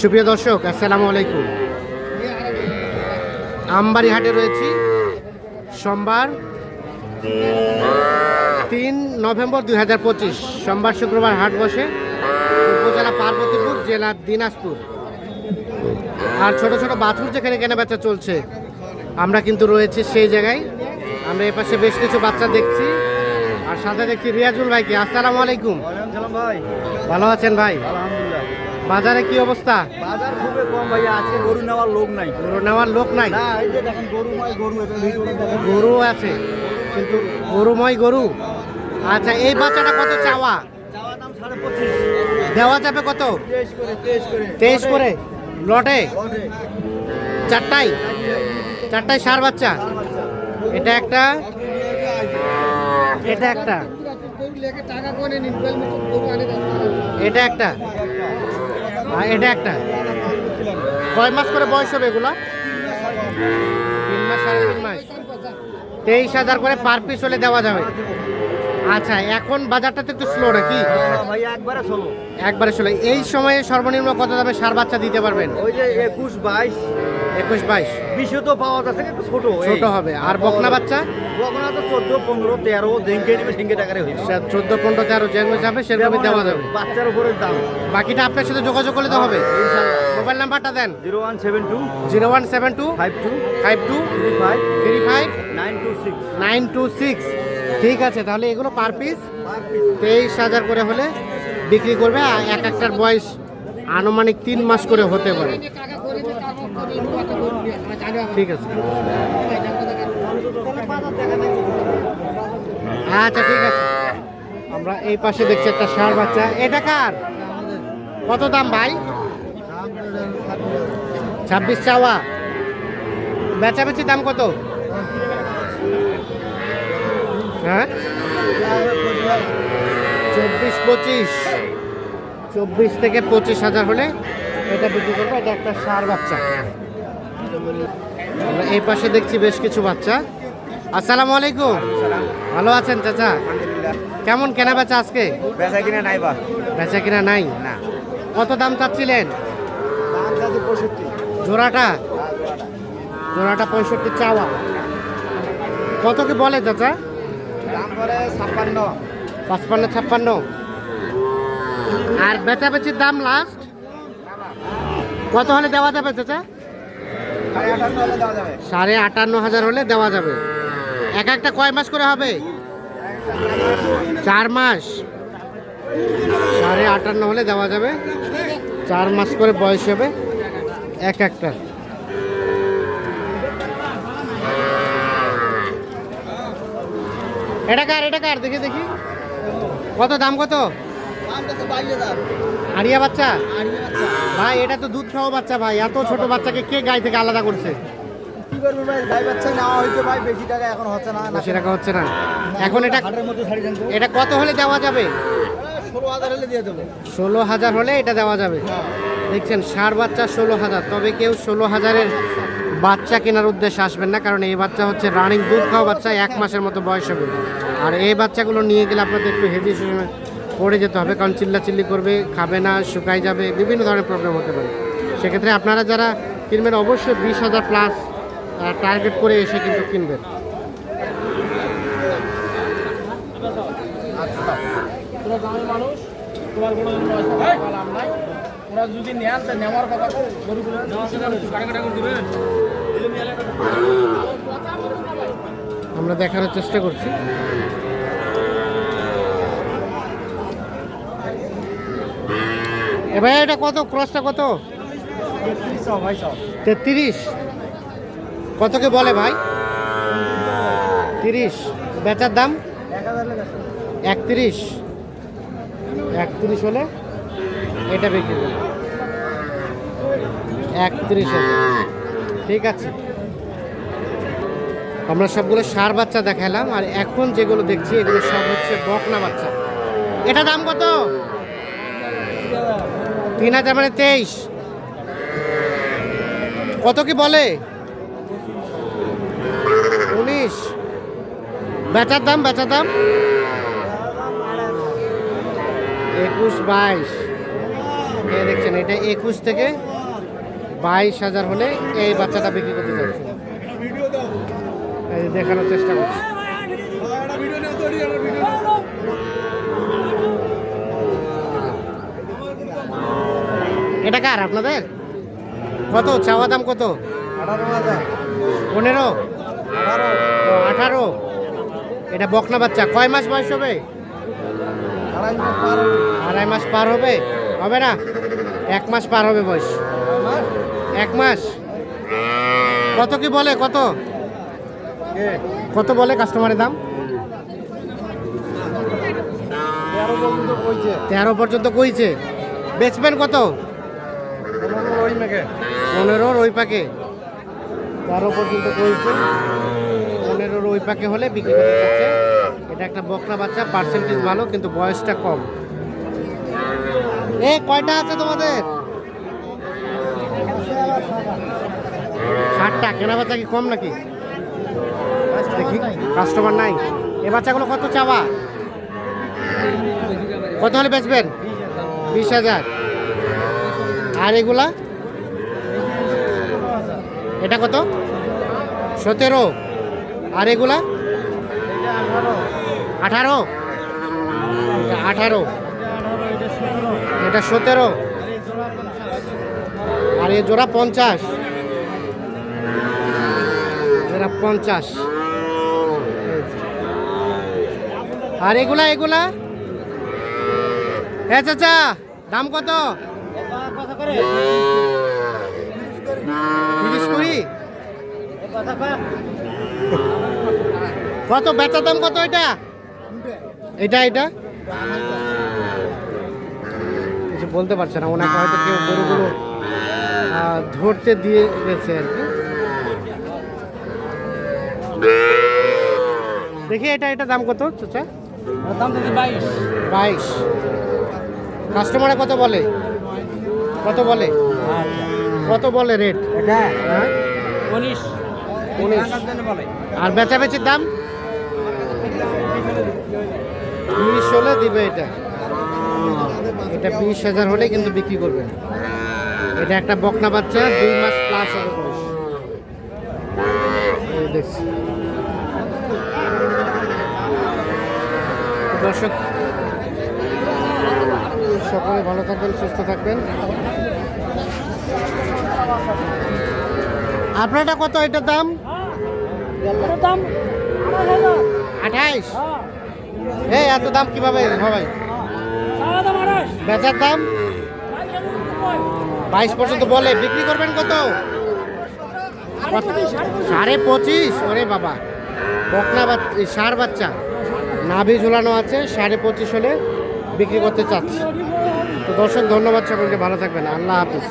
সুপ্রিয় দর্শক আসসালামু আলাইকুম। আমবাড়ি হাটে রয়েছি। সোমবার তিন নভেম্বর দুই হাজার পঁচিশ সোমবার শুক্রবার হাট বসে উপজেলা পার্বতীপুর জেলা দিনাজপুর। আর ছোট ছোট বাথরুম যেখানে কেনা বেচা চলছে আমরা কিন্তু রয়েছি সেই জায়গায়। আমরা এপাশে বেশ কিছু বাচ্চা দেখছি। আর সাথে দেখছি রিয়াজুল ভাইকে। আসসালামু আলাইকুম। ভাই। ভালো আছেন ভাই? বাজারে কি অবস্থা? বাজার খুবই কম ভাইয়া আছে গরু নেওয়ার লোক নাই। গরু নেওয়ার লোক নাই? না এই যে দেখেন গরু গরু আছে কিন্তু গরুময় গরু? আচ্ছা এই বাচ্চাটা কত চাওয়া? দেওয়া যাবে কত? তেইশ করে লটে। চারটাই চারটায়? সার বাচ্চা? এটা একটা? এটা একটা? এটা একটা? এটা একটা। কয় মাস করে বয়স হবে এগুলো? তিন মাস সাড়ে তিন মাস। তেইশ হাজার করে পার পিস হলে দেওয়া যাবে। আচ্ছা এখন বাজারটা তো একটু স্লো নাকি? হ্যাঁ, ভাইয়া একবারে চলো একবারে স্লো এই সময়ে সর্বনিম্ন কত দামে সার বাচ্চা দিতে পারবেন? ওই যে একুশ বাইশ। একুশ বাইশ। বিশও তো পাওয়া যাচ্ছে কিন্তু ছোট। ছোট হবে। আর বকনা বাচ্চা? বকনা তো চোদ্দ পনেরো তেরো যেঙ্গে নেবে টাকারে হয়েছে চোদ্দ পনেরো তেরো যেরকম যাবে সেরকমই দেওয়া যাবে। বাচ্চার উপরে দাম। বাকিটা আপনার সাথে যোগাযোগ করলে তো হবে। মোবাইল নাম্বারটা দেন। Zero one seven two zero one seven two five two five two three five three five nine two six. Nine two six. ঠিক আছে, তাহলে এগুলো পার পিস তেইশ হাজার করে হলে বিক্রি করবে এক একটার বয়স আনুমানিক তিন মাস করে হতে পারে। ঠিক আছে। আচ্ছা ঠিক আছে। আমরা এই পাশে দেখছি একটা ষাঁড় বাচ্চা। এটা কার? কত দাম ভাই? ছাব্বিশ চাওয়া। বেচাবেচি দাম কত? হ্যাঁ? চব্বিশ পঁচিশ। চব্বিশ থেকে পঁচিশ হাজার হলে এটা বিক্রি করব। এটা একটা সার বাচ্চা। আমরা এই পাশে দেখছি বেশ কিছু বাচ্চা। আসসালামু আলাইকুম। ভালো আছেন চাচা? কেমন কেনা বেচা আজকে? বেচা কিনা নাই বা। বেচা কিনা নাই? না। কত দাম চাচ্ছিলেন? জোড়াটা? জোড়াটা পঁয়ষট্টি চাওয়া। কত কি বলে চাচা? পাঁচপান্ন ছাপ্পান্ন। আর বেচাবেচির দাম লাস্ট কত হলে দেওয়া যাবে চাচা? সাড়ে আটান্ন হাজার হলে দেওয়া যাবে। এক একটা কয় মাস করে হবে? চার মাস। সাড়ে আটান্ন হলে দেওয়া যাবে। চার মাস করে বয়স হবে এক একটা। এটা কার এটা কার? দেখি দেখি। কত দাম কত? আরিয়া বাচ্চা? ভাই এটা তো দুধ খাওয়া বাচ্চা ভাই। এত ছোট বাচ্চাকে কে গাই থেকে আলাদা করছে? ভাই? বাচ্চা নেওয়া হয়তো ভাই বেশি টাকা এখন হচ্ছে না। এখন এটা এটা কত হলে দেওয়া যাবে? ষোলো হাজার হলে দিয়ে দেবো। ষোলো হাজার হলে এটা দেওয়া যাবে। দেখছেন ষাট বাচ্চা ষোলো হাজার তবে কেউ ষোলো হাজারের বাচ্চা কেনার উদ্দেশ্যে আসবেন না কারণ এই বাচ্চা হচ্ছে রানিং দুধ খাওয়া বাচ্চা এক মাসের মতো বয়স হবে। আর এই বাচ্চাগুলো নিয়ে গেলে আপনাদের একটু হেভি পড়ে যেতে হবে কারণ চিল্লাচিল্লি করবে খাবে না শুকাই যাবে বিভিন্ন ধরনের প্রবলেম হতে পারে। সেক্ষেত্রে আপনারা যারা কিনবেন অবশ্যই বিশ হাজার প্লাস টার্গেট করে এসে কিন্তু কিনবেন। মানুষ তোমার কোনো পয়সা টাকা লাভ নাই। ওরা যদি নেন তা নেওয়ার কথা। গরুগুলো আমরা দেখানোর চেষ্টা করছি। এ ভাই এটা কত? ক্রসটা কত? তেত্রিশ। কত কে বলে ভাই? তিরিশ। বেচার দাম? একত্রিশ। একত্রিশ হলে এটা বিক্রি একত্রিশ হাজার ঠিক আছে। আমরা সবগুলো সার বাচ্চা দেখালাম, আর এখন যেগুলো দেখছি, এগুলো সব হচ্ছে বকনা বাচ্চা। এটা দাম কত? তিন হাজার মানে তেইশ। কত কি বলে? উনিশ। বেচার দাম বেচার দাম? একুশ বাইশ। দেখছেন, এটা একুশ থেকে বাইশ হাজার হলে এই বাচ্চাটা বিক্রি করতে এই দেখানোর চেষ্টা করছি। এটা কার আপনাদের? কত? চাওয়া দাম কত? পনেরো? আঠারো? এটা বকনা বাচ্চা। কয় মাস বয়স হবে। আড়াই মাস পার হবে। হবে না? এক মাস পার হবে বয়স। এক মাস? কত কি বলে? কত? কত বলে কাস্টমারের দাম? তেরো পর্যন্ত কইছে। বেচবেন কত? পনেরোর ওই পাকে। তেরো পর্যন্ত কইছে। পনেরোর ওই পাকে হলে বিক্রি করতে চাচ্ছে। এটা একটা বকরা বাচ্চা পার্সেন্টেজ ভালো, কিন্তু বয়সটা কম। এ, কয়টা আছে তোমাদের? ষাটটা, কেনা বাচ্চা কি কম নাকি? দেখি কাস্টমার নাই। এ বাচ্চাগুলো কত চাওয়া? কত হলে বেচবেন? বিশ হাজার। আর এগুলা? এটা কত? সতেরো। আর এগুলা? আঠারো। আঠারো। এটা সতেরো। আর এ জোড়া পঞ্চাশ। জোড়া পঞ্চাশ। আর এগুলা এগুলা? হ্যাঁ চাচা, দাম কত? তিরিশ কুড়ি? কত বেচার দাম কত এটা? এটা এটা? কিছু বলতে পারছে না ওনাকে হয়তো কেউ গরুগুলো ধরতে দিয়ে গেছে আর কি। দেখি এটা এটা দাম কত চাচা? দাম বাইশ। বাইশ। কাস্টমারে কত বলে? কত বলে? কত বলে রেট? এটা হ্যাঁ? উনিশ। উনিশ। আর বেচাবেচির দাম? বিশ হলে দিবে এটা। এটা বিশ হাজার হলে কিন্তু বিক্রি করবে এটা একটা বকনা বাচ্চা দুই মাস প্লাস হবে বয়স। দেখছি। দর্শক সকলে ভালো থাকবেন সুস্থ থাকবেন। আপনারটা কত? এটার দাম? দাম আঠাইশ? এই এত দাম কীভাবে দাম আড়াইশ বেচার দাম? বাইশ পর্যন্ত বলে। বিক্রি করবেন কত? সাড়ে পঁচিশ। ওরে বাবা। বকনা বাচ্চা সার বাচ্চা। নাভি ঝুলানো আছে, সাড়ে পঁচিশ হলে বিক্রি করতে চাচ্ছি। তো দর্শক, ধন্যবাদ সকলকে। ভালো থাকবেন। আল্লাহ হাফিজ।